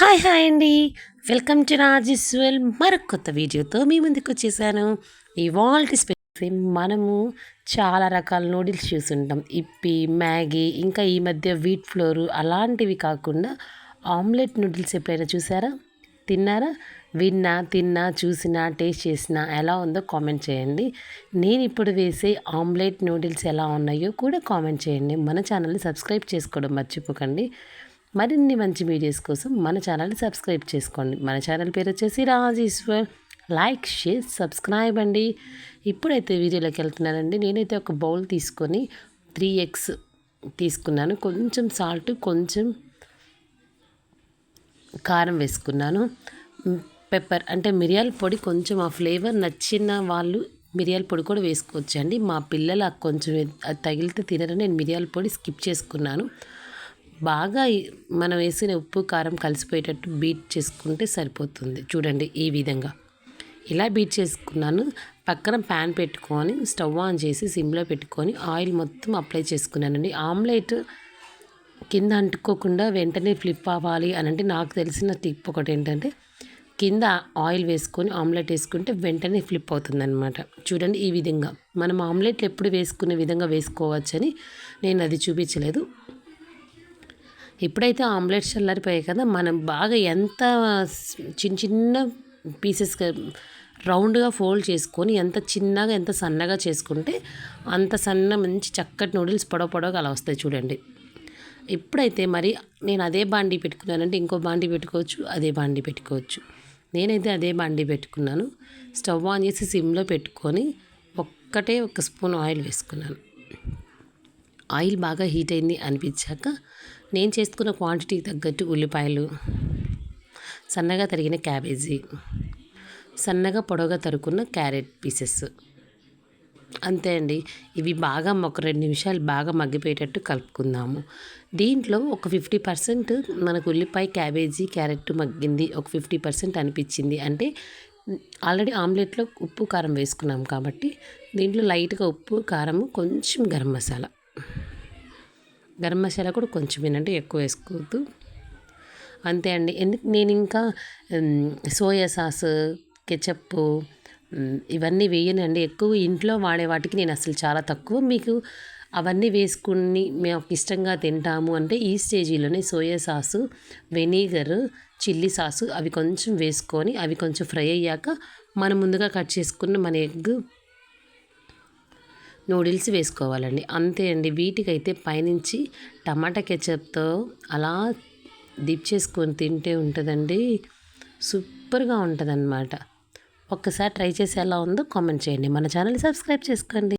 Hi hi అండి. Welcome to రాజేశ్వల్ మరొక కొత్త వీడియోతో మీ ముందుకు వచ్చేసాను. ఇవాల్టి స్పెషల్ మనము చాలా రకాల నూడిల్స్ చూసుంటాం ఇప్పి మ్యాగీ ఇంకా ఈ మధ్య వీట్ ఫ్లోరు అలాంటివి కాకుండా ఆమ్లెట్ నూడిల్స్ ఎప్పుడైనా చూసారా? తిన్నారా? విన్నా తిన్నా చూసినా టేస్ట్ చేసినా ఎలా ఉందో కామెంట్ చేయండి. నేను ఇప్పుడు వేసే ఆమ్లెట్ నూడిల్స్ ఎలా ఉన్నాయో కూడా కామెంట్ చేయండి. మన ఛానల్ని సబ్స్క్రైబ్ చేసుకోవడం మర్చిపోకండి. మరిన్ని మంచి వీడియోస్ కోసం మన ఛానల్ని సబ్స్క్రైబ్ చేసుకోండి. మన ఛానల్ పేరు వచ్చేసి రాజేశ్వర్. లైక్ షేర్ సబ్స్క్రైబ్ అండి. ఇప్పుడైతే వీడియోలోకి వెళ్తున్నానండి. నేనైతే ఒక బౌల్ తీసుకొని త్రీ ఎగ్స్ తీసుకున్నాను. కొంచెం సాల్ట్ కొంచెం కారం వేసుకున్నాను. పెప్పర్ అంటే మిరియాల పొడి కొంచెం ఆ ఫ్లేవర్ నచ్చిన వాళ్ళు మిరియాల పొడి కూడా వేసుకోవచ్చండి. మా పిల్లలు కొంచెం తగిలితే తినరని నేను మిరియాల పొడి స్కిప్ చేసుకున్నాను. బాగా మనం వేసిన ఉప్పు కారం కలిసిపోయేటట్టు బీట్ చేసుకుంటే సరిపోతుంది. చూడండి ఈ విధంగా. ఇలా బీట్ చేసుకున్నాను. పక్కన ప్యాన్ పెట్టుకొని స్టవ్ ఆన్ చేసి సిమ్లో పెట్టుకొని ఆయిల్ మొత్తం అప్లై చేసుకున్నానండి. ఆమ్లెట్ కింద అంటుకోకుండా వెంటనే ఫ్లిప్ అవ్వాలి అని అంటే నాకు తెలిసిన టిప్ ఒకటి ఏంటంటే కింద ఆయిల్ వేసుకొని ఆమ్లెట్ వేసుకుంటే వెంటనే ఫ్లిప్ అవుతుందన్నమాట. చూడండి ఈ విధంగా. మనం ఆమ్లెట్లు ఎప్పుడు వేసుకునే విధంగా వేసుకోవచ్చని నేను అది చూపించలేదు. ఎప్పుడైతే ఆమ్లెట్స్ చల్లారిపోయాయి కదా మనం బాగా ఎంత చిన్న చిన్న పీసెస్గా రౌండ్గా ఫోల్డ్ చేసుకొని ఎంత చిన్నగా ఎంత సన్నగా చేసుకుంటే అంత సన్న మంచి చక్కటి నూడిల్స్ పొడవ పొడవగా అలా వస్తాయి చూడండి. ఇప్పుడైతే మరి నేను అదే బాండీ పెట్టుకున్నానంటే ఇంకో బాండీ పెట్టుకోవచ్చు అదే బాండీ పెట్టుకోవచ్చు. నేనైతే అదే బాండీ పెట్టుకున్నాను. స్టవ్ ఆన్ చేసి సిమ్లో పెట్టుకొని ఒక్కటే ఒక స్పూన్ ఆయిల్ వేసుకున్నాను. ఆయిల్ బాగా హీట్ అయింది అనిపించాక నేను చేసుకున్న క్వాంటిటీకి తగ్గట్టు ఉల్లిపాయలు సన్నగా తరిగిన క్యాబేజీ సన్నగా పొడవుగా తరుకున్న క్యారెట్ పీసెస్. అంతే అండి. ఇవి బాగా ఒక రెండు నిమిషాలు బాగా మగ్గిపోయేటట్టు కలుపుకుందాము. దీంట్లో ఒక ఫిఫ్టీ పర్సెంట్ మనకు ఉల్లిపాయ క్యాబేజీ క్యారెట్ మగ్గింది ఒక ఫిఫ్టీ పర్సెంట్ అనిపించింది. అంటే ఆల్రెడీ ఆమ్లెట్లో ఉప్పు కారం వేసుకున్నాం కాబట్టి దీంట్లో లైట్గా ఉప్పు కారము కొంచెం గరం మసాలా. గరం మసాలా కూడా కొంచెం ఏంటంటే ఎక్కువ వేసుకోవద్దు. అంతే అండి. ఎందుకు నేను ఇంకా సోయా సాస్ కెచప్ ఇవన్నీ వేయనండి. ఎక్కువ ఇంట్లో వాడే వాటికి నేను అసలు చాలా తక్కువ. మీకు అవన్నీ వేసుకుని మేము ఇష్టంగా తింటాము అంటే ఈ స్టేజీలోనే soya sauce vinegar chilli sauce అవి కొంచెం వేసుకొని అవి కొంచెం ఫ్రై అయ్యాక మనం ముందుగా కట్ చేసుకున్న మన ఎగ్ నూడిల్స్ వేసుకోవాలండి. అంతే అండి. వీటికైతే పైనుంచి టమాటా కెచప్తో అలా డిప్ చేసుకొని తింటే ఉంటుందండి. సూపర్గా ఉంటుంది ఒక్కసారి ట్రై చేసి ఎలా ఉందో కామెంట్ చేయండి. మన ఛానల్ సబ్స్క్రైబ్ చేసుకోండి.